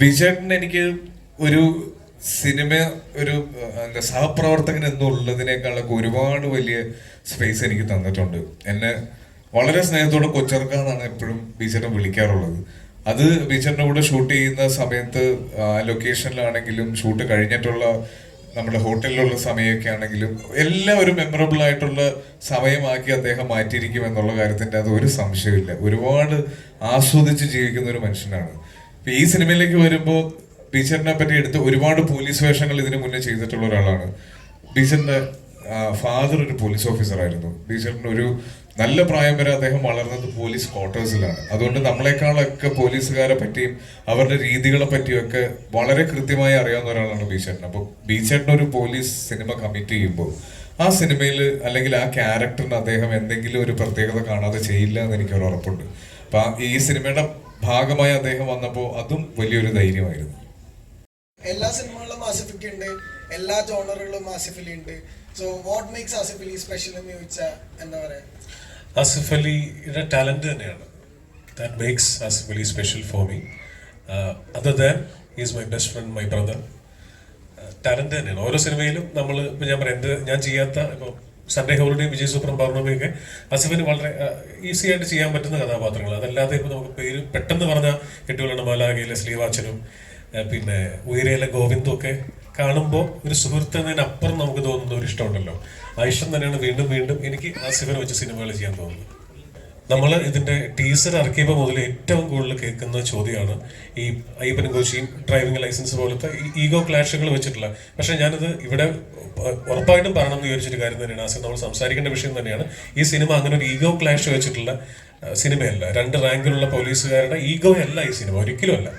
ബിജേട്ടൻ എനിക്ക് ഒരു സിനിമ ഒരു എന്താ സഹപ്രവർത്തകൻ എന്നുള്ളതിനേക്കാളൊക്കെ ഒരുപാട് വലിയ സ്പേസ് എനിക്ക് തന്നിട്ടുണ്ട്. എന്നെ വളരെ സ്നേഹത്തോടെ കൊച്ചർക്കാന്നാണ് എപ്പോഴും ബീച്ചേട്ടൻ വിളിക്കാറുള്ളത്. അത് ബീച്ചേട്ടന്റെ കൂടെ ഷൂട്ട് ചെയ്യുന്ന സമയത്ത് ലൊക്കേഷനിലാണെങ്കിലും ഷൂട്ട് കഴിഞ്ഞിട്ടുള്ള നമ്മുടെ ഹോട്ടലിലുള്ള സമയമൊക്കെ ആണെങ്കിലും എല്ലാം ഒരു മെമ്മറബിൾ ആയിട്ടുള്ള സമയമാക്കി അദ്ദേഹം മാറ്റിയിരിക്കും എന്നുള്ള കാര്യത്തിന്റെ അത് ഒരു സംശയമില്ല ഒരുപാട് ആസ്വദിച്ച് ജീവിക്കുന്ന ഒരു മനുഷ്യനാണ്. ഈ സിനിമയിലേക്ക് വരുമ്പോൾ ടീച്ചറിനെ പറ്റി എടുത്ത് ഒരുപാട് പോലീസ് വേഷങ്ങൾ ഇതിനു മുന്നേ ചെയ്തിട്ടുള്ള ഒരാളാണ്. ടീച്ചറിന്റെ ഫാദർ ഒരു പോലീസ് ഓഫീസർ ആയിരുന്നു. ടീച്ചറിന്റെ ഒരു നല്ല പ്രായം വരെ അദ്ദേഹം വളർന്നത് പോലീസ് ക്വാർട്ടേഴ്സിലാണ് അതുകൊണ്ട് നമ്മളെക്കാളൊക്കെ പോലീസുകാരെ പറ്റിയും അവരുടെ രീതികളെ പറ്റിയും ഒക്കെ വളരെ കൃത്യമായി അറിയാവുന്ന ഒരാളാണ് ബീച്ചേട്ടൻ. അപ്പോൾ ബീച്ചേട്ടൻ ഒരു പോലീസ് സിനിമ കമ്മിറ്റ് ചെയ്യുമ്പോൾ ആ സിനിമയിൽ അല്ലെങ്കിൽ ആ ക്യാരക്ടറിന് അദ്ദേഹം എന്തെങ്കിലും ഒരു പ്രത്യേകത കാണാതെ ചെയ്യില്ല എന്ന് എനിക്കൊരു ഉറപ്പുണ്ട്. അപ്പൊ ഈ സിനിമയുടെ ഭാഗമായി അദ്ദേഹം വന്നപ്പോൾ അതും വലിയൊരു ധൈര്യമായിരുന്നു. എല്ലാ സിനിമകളിലും ആസിഫിക്ക് ഉണ്ട്. എല്ലാ ജോണറുകളിലും ആസിഫലി ഉണ്ട്. So what makes Asif Ali special എന്ന് ചോദിച്ചാൽ എന്താ പറയാ? ആസിഫ് അലിയുടെ ടാലന്റ് തന്നെയാണ്. That makes Asif Ali special for me other than is my best friend my brother talent തന്നെയാണ്. ഓരോ സിനിമയിലും നമ്മൾ ഇപ്പം ഞാൻ പറയാം എന്ത് ഞാൻ ചെയ്യാത്ത ഇപ്പോൾ സൺഡേ ഹോളിഡേ വിജയ് സൂപ്രം പൗർണമിയൊക്കെ അസിഫിന് വളരെ ഈസി ആയിട്ട് ചെയ്യാൻ പറ്റുന്ന കഥാപാത്രങ്ങൾ. അതല്ലാതെ ഇപ്പോൾ നമുക്ക് പേര് പെട്ടെന്ന് പറഞ്ഞ കെട്ടുകളാണ് മാലാകയിലെ ശ്രീവാച്ചനും പിന്നെ ഉയരയിലെ ഗോവിന്ദും ഒക്കെ കാണുമ്പോൾ ഒരു സുഹൃത്ത് എന്നതിനപ്പുറം നമുക്ക് തോന്നുന്ന ഒരു ഇഷ്ടമുണ്ടല്ലോ. ആ ഇഷ്ടം തന്നെയാണ് വീണ്ടും വീണ്ടും എനിക്ക് ആസിഫിനെ വെച്ച് സിനിമകൾ ചെയ്യാൻ തോന്നുന്നത്. നമ്മൾ ഇതിന്റെ ടീസർ ഇറക്കിയപ്പോൾ മുതൽ ഏറ്റവും കൂടുതൽ കേൾക്കുന്ന ചോദ്യമാണ് ഈ അയ്യപ്പനും കോശി ഡ്രൈവിംഗ് ലൈസൻസ് പോലത്തെ ഈഗോ ക്ലാഷുകൾ വെച്ചിട്ടുള്ള. പക്ഷെ ഞാനത് ഇവിടെ ഉറപ്പായിട്ടും പറയണം എന്ന് വിചാരിച്ചൊരു കാര്യം തന്നെയാണ്. ആസിഫ് നമ്മൾ സംസാരിക്കേണ്ട വിഷയം തന്നെയാണ്. ഈ സിനിമ അങ്ങനെ ഒരു ഈഗോ ക്ലാഷ് വെച്ചിട്ടുള്ള സിനിമയല്ല. രണ്ട് റാങ്കിലുള്ള പോലീസുകാരുടെ ഈഗോ അല്ല ഈ സിനിമ. ഒരിക്കലും അല്ല.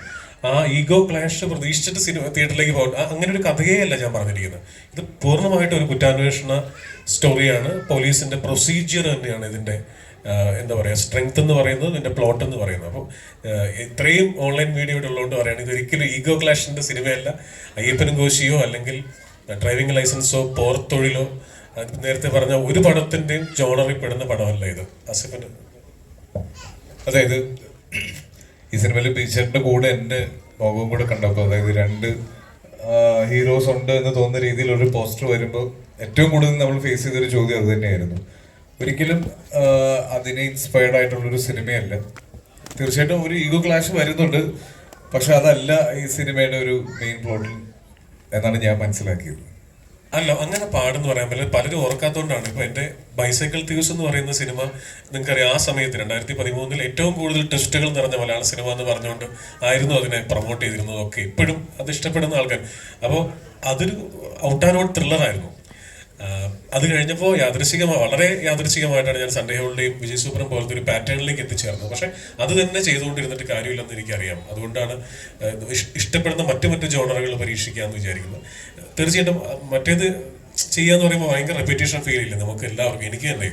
ആ ഈഗോ ക്ലാഷ് പ്രതീക്ഷിച്ചിട്ട് സിനിമ തിയേറ്ററിലേക്ക് പോകണ്ട അങ്ങനെ ഒരു കഥയേ അല്ല ഞാൻ പറഞ്ഞിരിക്കുന്നത്. ഇത് പൂർണമായിട്ട് ഒരു കുറ്റാന്വേഷണ സ്റ്റോറിയാണ് പോലീസിന്റെ പ്രൊസീജിയർ തന്നെയാണ് ഇതിന്റെ എന്താ പറയുക സ്ട്രെങ്ത് എന്ന് പറയുന്നത് ഇതിന്റെ പ്ലോട്ട് എന്ന് പറയുന്നത്. അപ്പം ഇത്രയും ഓൺലൈൻ മീഡിയ ഉള്ളതുകൊണ്ട് പറയുകയാണ് ഇത് ഒരിക്കലും ഈഗോ ക്ലാഷിന്റെ സിനിമയല്ല. അയ്യപ്പനും കോശിയോ അല്ലെങ്കിൽ ഡ്രൈവിംഗ് ലൈസൻസോ പോർത്തൊഴിലോ നേരത്തെ പറഞ്ഞ ഒരു പടത്തിന്റെയും ജോണറിൽ പെടുന്ന പടമല്ല ഇത്. അസിഫിന് അതായത് ഈ സിനിമയിൽ ബീച്ചറിന്റെ കൂടെ എന്റെ മുഖവും കൂടെ കണ്ടപ്പോൾ അതായത് രണ്ട് ഹീറോസ് ഉണ്ട് എന്ന് തോന്നുന്ന രീതിയിൽ ഒരു പോസ്റ്റർ വരുമ്പോൾ ഏറ്റവും കൂടുതൽ നമ്മൾ ഫേസ് ചെയ്തൊരു ചോദ്യം അത് തന്നെയായിരുന്നു. ഒരിക്കലും അതിനെ ഇൻസ്പയർഡ് ആയിട്ടുള്ള ഒരു സിനിമയല്ല. തീർച്ചയായിട്ടും ഒരു ഈഗോ ക്ലാഷ് വരുന്നുണ്ട്. പക്ഷെ അതല്ല ഈ സിനിമയുടെ ഒരു മെയിൻ പ്ലോട്ടിൽ എന്നാണ് ഞാൻ മനസ്സിലാക്കിയത്. അല്ല അങ്ങനെ പാടെന്ന് പറയാൻ പറ്റില്ല. പലരും ഓർക്കാത്തതുകൊണ്ടാണ് ഇപ്പൊ എന്റെ ബൈസൈക്കിൾ തീവ്സ് എന്ന് പറയുന്ന സിനിമ നിങ്ങൾക്കറിയാം ആ സമയത്ത് രണ്ടായിരത്തി പതിമൂന്നിൽ ഏറ്റവും കൂടുതൽ ട്വിസ്റ്റുകൾ നിറഞ്ഞ മലയാള സിനിമ എന്ന് പറഞ്ഞുകൊണ്ട് ആയിരുന്നു അതിനെ പ്രൊമോട്ട് ചെയ്തിരുന്നത് ഒക്കെ. ഇപ്പോഴും അത് ഇഷ്ടപ്പെടുന്ന ആൾക്കാർ. അപ്പോൾ അതൊരു ഔട്ട് ആൻഡ് ഔട്ട് ത്രില്ലറായിരുന്നു അത് കഴിഞ്ഞപ്പോൾ യാദൃശികമായി വളരെ യാദൃശികമായിട്ടാണ് ഞാൻ സൺഡേ ഹോളിലെയും വിജയ് സൂപ്പറും പോലത്തെ ഒരു പാറ്റേണിലേക്ക് എത്തിച്ചേർന്നത്. പക്ഷെ അത് തന്നെ ചെയ്തുകൊണ്ടിരുന്നിട്ട് കാര്യമില്ലെന്ന് എനിക്കറിയാം. അതുകൊണ്ടാണ് ഇഷ്ടപ്പെടുന്ന മറ്റു മറ്റു ജോണറുകൾ പരീക്ഷിക്കാമെന്ന് വിചാരിക്കുന്നത് തീർച്ചയായിട്ടും മറ്റേത് ചെയ്യാന്ന് പറയുമ്പോൾ ഭയങ്കര റെപ്യൂട്ടേഷൻ ഫീൽ ഇല്ല? നമുക്ക് എല്ലാവർക്കും എനിക്ക് തന്നെ.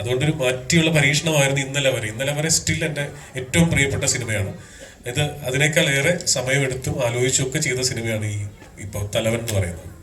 അതുകൊണ്ടൊരു മാറ്റിയുള്ള പരീക്ഷണമായിരുന്നു ഇന്നലെ വരെ. ഇന്നലെ വരെ സ്റ്റിൽ എന്റെ ഏറ്റവും പ്രിയപ്പെട്ട സിനിമയാണ്. ഇത് അതിനേക്കാൾ ഏറെ സമയമെടുത്തും ആലോചിച്ചും ഒക്കെ ചെയ്ത സിനിമയാണ് ഈ ഇപ്പോൾ തലവൻ എന്ന് പറയുന്നത്.